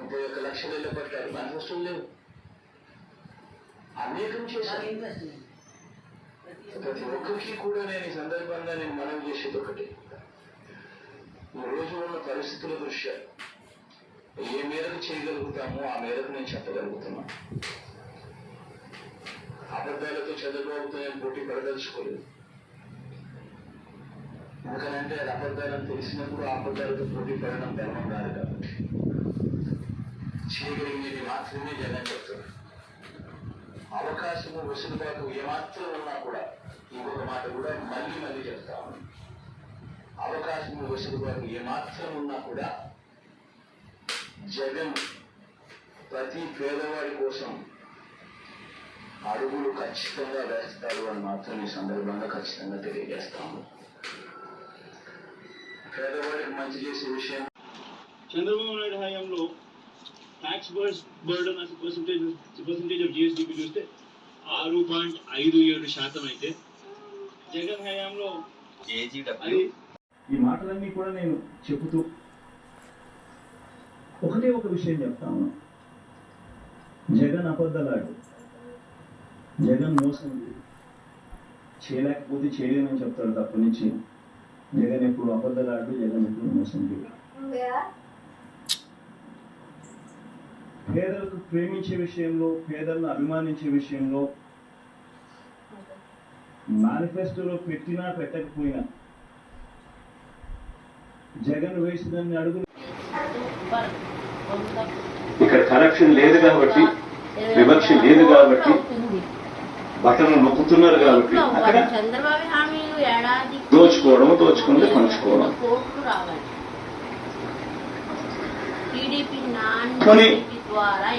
ముప్పై ఒక్క లక్షలు ఇళ్ళ పట్టారు. మేనిఫెస్టోలు లేవు అనేకం లేదు. ప్రతి ఒక్కరికి కూడా నేను ఈ సందర్భంగా నేను మనవి చేసేది ఒకటి. ఈ రోజు ఉన్న పరిస్థితుల దృష్ట్యా ఏ మేరకు చేయగలుగుతామో ఆ మేరకు నేను చెప్పగలుగుతున్నా. అబద్ధాలతో చంద్రబాబుతో నేను పోటీ పడదలుచుకోలేదు. ఎందుకనంటే అది అబద్ధాలని తెలిసినప్పుడు ఆ అబద్ధాలతో పోటీ పడడం ధర్మం చేయగలిగేది మాత్రమే జగన్ చెప్తున్నారు అవకాశము వెసులుబాటు ఏమాత్రం ఉన్నా కూడా ఇంకొక మాట కూడా మళ్ళీ మళ్ళీ చెప్తాము అవకాశము వెసులుబాటు ఏమాత్రం ఉన్నా కూడా జగన్ ప్రతి పేదవాడి కోసం అడుగులు ఖచ్చితంగా వేస్తారు అని మాత్రం ఈ సందర్భంగా ఖచ్చితంగా తెలియజేస్తాము. పేదవాడికి మంచి చేసే విషయం చంద్రబాబు నాయుడు హయాంలో ట్యాక్స్ బర్డన్ అసలు పర్సంటేజ్ పర్సంటేజ్ ఆఫ్ జిఎస్డిపి చూస్తే ఆరు పాయింట్ ఐదు ఏడు శాతం అయితే జగన్ హయాంలో ఈ మాటలన్నీ కూడా నేను చెబుతూ ఒకటే ఒక విషయం చెప్తాను జగన్ అబద్ధలాడు. జగన్ మోసం చేయలేకపోతే చేయలేమని చెప్తాడు తప్ప నుంచి. జగన్ ఎప్పుడు అబద్ధలాడు జగన్ ఎప్పుడు మోసం చేయడు పేదలకు ప్రేమించే విషయంలో పేదలను అభిమానించే విషయంలో మేనిఫెస్టోలో పెట్టినా పెట్టకపోయినా జగన్ వేసిన అడుగులు ఇక్కడ కరప్షన్ లేదు కాబట్టి వివక్ష లేదు కాబట్టి బట్టలు నొక్కుతున్నారు కాబట్టి అక్కడ దోచుకోవడం దోచుకుంటే పంచుకోవడం. టీడీపీ నాన్ ద్వారా